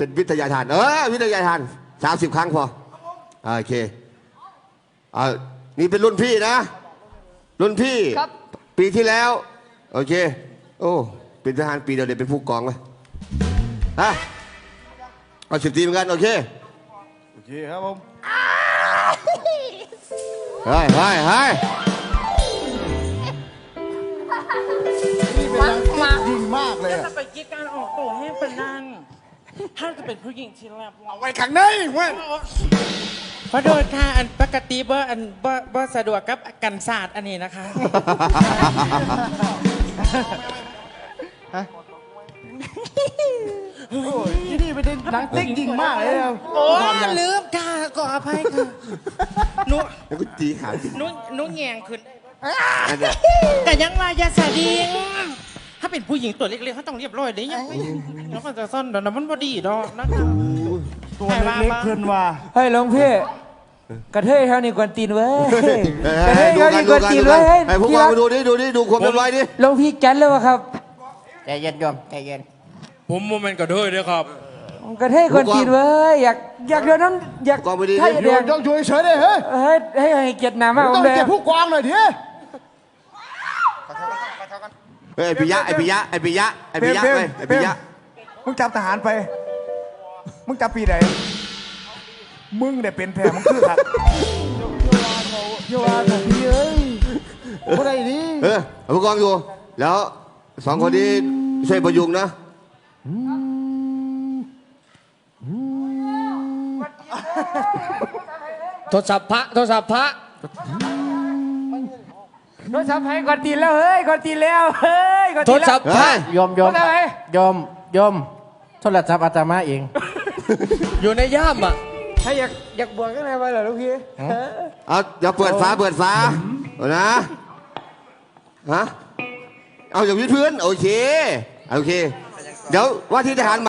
เป็นวิทยาทาน เออวิทยาทานสามสิบครั้งพออ่าโอเคอ่านี่เป็นรุ่นพี่นะ รุ่นพี่ครับปีที่แล้ว โอเค โอ้เป็นทหารปีเดียวเดี๋ยวเป็นผู้กองเลยฮะเอาสิบตีเหมือนกัน โอเคโอเคครับผมเฮ้ยเฮ้ยเฮ้ยนี่เป็นนางมายิงมากเลยอะ จะไปกิ๊กการออกตัวให้เป็นนั่น ถ้าจะเป็นผู้หญิงที่แลบเอาไว้ข้างในเว้ยพระโดยค่ะอันปกติบ่อันบ่บ่สะดวกกับกันศาสตร์อันนี้นะคะโอ้ยที่นี่เป็นนางติ๊กยิงมากเลยอะโอ้ลืมค่ะขออภัยค่ะหนูแล้วก็ตีขาติดหนูหนูแงงขึ้น อันเนี้ย แต่ยังว่าอยาสะดิงถ้า เป็นผู้หญิงตัวเล็กๆเขาต้องเรียบร้อยเด้ยังไม่แล้วมันจะซ่อนเดี๋ยวนะมันบ่ดีดอกนะคะตัวเล็กๆเพื่อนว่า เฮ้ยหลวงพี่กระเทยเท่านี้กวนตีนเว้ยเฮ้ยกระเทเฮ้ยยเท่าดูนี้กันกดูวนกันตีนดูกันไอ้พวกเว้ยที่เรารักมาดูดิดูดิดูความเรียบร้อยดิหลวงพี่แก๊นเลยวะครับใจเย็นโยมใจเย็นผมโมเมนต์ก็ด้วยด้วยครับกระเทยกวนตีนเว้ยอยากอยากเดินน้ำอยากกองไปดีถ้าดิอยากโยนช่วยเฉยๆเลยเฮ้ยเฮ้ยให้ให้เกียรติหนามากผต้อมงเลยเก็บผู้กองหน่อยที เฮ้ยไอ้ปิยะไอ้ปิยะไอ้ปิยะไอ้ปิยะเปรมเว้ยไอ้ปิยะมึงจับทหารไป มึงจับปีไหน มึงเนี่ยเป็นแผลมึงคือครับโยวาของพี่เอ้ยบ่ได้ดิเออเอาผู้กองอยู่ แล้วสองคนนี้ช่วยประยุงนะทศพระทศพระ โทรศัพท์ให้กวนตีนแล้วเฮ้ยกวนตีนแล้วเฮ้ยกวนทตีนแล้ศวพระโยมโยมโทรศัพท์ให้โยมโยมโทรศัพท์อาตมาเอง อยู่ในย่ามอะให้อยากอยากบวชกันอะไรไปเหรอหลวงพี่เอาอย่าเปิดฝาเปิดฝาเอานะฮะเอาอย่าวิดพื้นโอเคโอเค เดี๋ยวว่าที่ทหาร